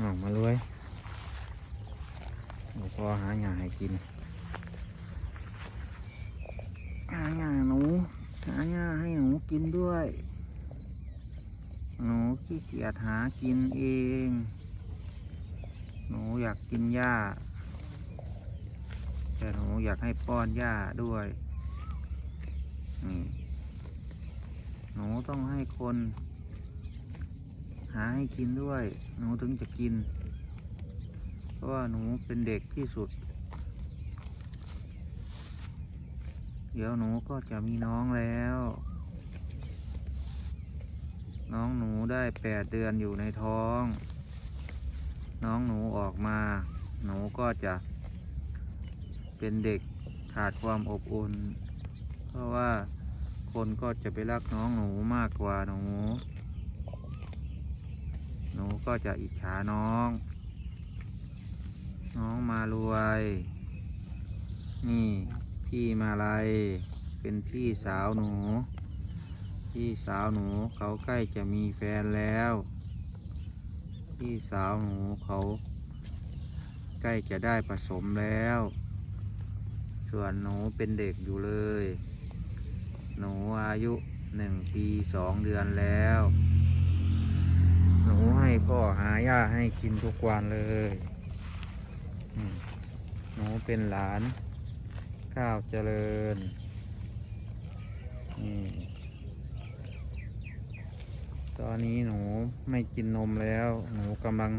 ออกมาเลยหนูพอหาหญ้าให้กิน หาหญ้าหนูหาหญ้าให้หนูกินด้วย หนูขี้เกียจหากินเอง หนูอยากกินหญ้า แต่หนูอยากให้ป้อนหญ้าด้วย นี่ หนูต้องให้คน หาให้กินด้วย หนูถึงจะกิน เพราะว่าหนูเป็นเด็กที่สุด เดี๋ยวหนูก็จะมีน้องแล้ว น้องหนูได้แปดเดือนอยู่ในท้อง น้องหนูออกมา หนูก็จะ เป็นเด็กขาดความอบอุ่น เพราะว่าคนก็จะไปรักน้องหนูมากกว่าหนู หนูก็จะอิจฉาน้อง น้องมารวย นี่พี่มาลัยเป็นพี่สาวหนู พี่สาวหนูเขาใกล้จะมีแฟนแล้ว พี่สาวหนูเขาใกล้จะได้ผสมแล้ว ส่วนหนูเป็นเด็กอยู่เลย หนูอายุหนึ่งปีสองเดือนแล้ว หนูให้พ่อหาหญ้าให้กินทุกวันเลยหนูเป็นหลาน ข้าวเจริญนี่ตอนนี้หนูไม่กินนมแล้ว หนูกำลัง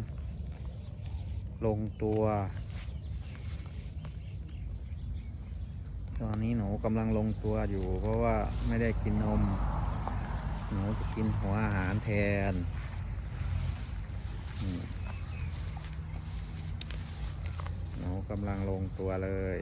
ลงตัว ตอนนี้หนูกำลังลงตัวอยู่ เพราะว่าไม่ได้กินนม หนูจะกินหัวอาหารแทน หนูกำลังลงตัวเลย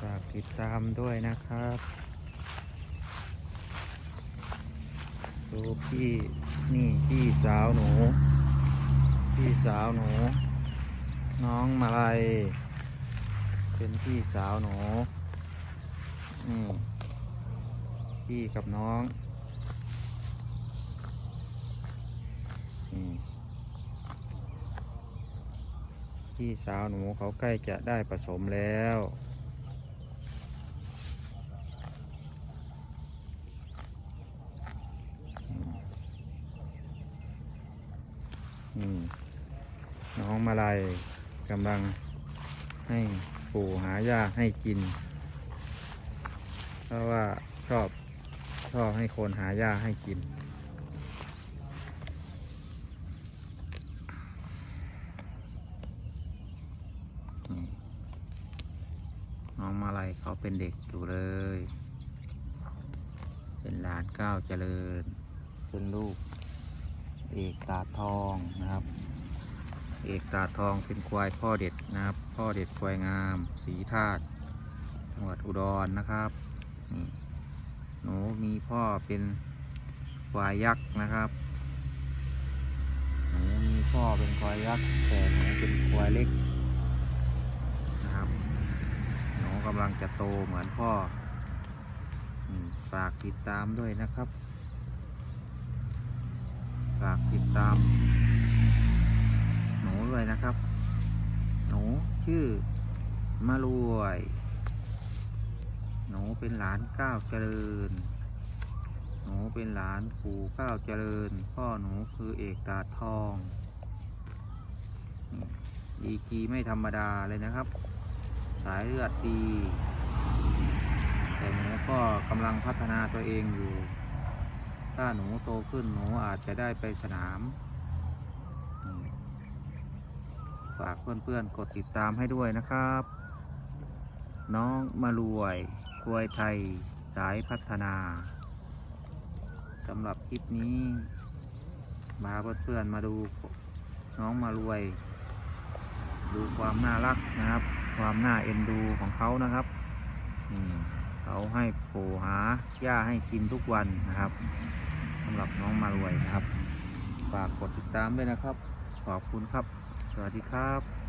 ฝากติดตามด้วยนะครับดูพี่ นี่พี่สาวหนู พี่สาวหนู น้องมาลัยเป็นพี่สาวหนูนี่พี่กับน้องนี่พี่สาวหนูเขาใกล้จะได้ผสมแล้ว น้องมาลัยกำลังให้ปู่หาหญ้าให้กิน เพราะว่าชอบชอบให้คนหาหญ้าให้กิน น้องมาลัยเขาเป็นเด็กอยู่เลย เป็นหลานก้าวเจริญ เป็นลูก เอกตาทองนะครับ เอกตาทองเป็นควายพ่อเด็ดนะครับ พ่อเด็ดควายงาม สีธาตุจังหวัดอุดรนะครับหนูมีพ่อเป็นควายยักษ์นะครับหนูมีพ่อเป็นควายยักษ์แต่หนูเป็นควายเล็กนะครับหนูกำลังจะโตเหมือนพ่อฝากติดตามด้วยนะครับ ฝากติดตาม หนูด้วยนะครับ หนูชื่อมารวย หนูเป็นหลานก้าวเจริญ หนูเป็นหลานปู่ก้าวเจริญ พ่อหนูคือเอกตาทอง ดีกีไม่ธรรมดาเลยนะครับ สายเลือดดี แต่หนูก็กำลังพัฒนาตัวเองอยู่ ถ้าหนูโตขึ้นหนูอาจจะได้ไปสนาม ฝากเพื่อนๆ กดติดตามให้ด้วยนะครับ น้องมารวยกวยไทย สายพัฒนาสำหรับคลิปนี้ มาเพื่อนๆมาดูน้องมารวย ดูความน่ารักนะครับ ความน่าเอ็นดูของเขานะครับ อืม เขาให้ปู่หาหญ้าให้กินทุกวันนะครับสำหรับน้องมารวยนะครับ ฝากกดติดตามด้วยนะครับ ขอบคุณครับ สวัสดีครับ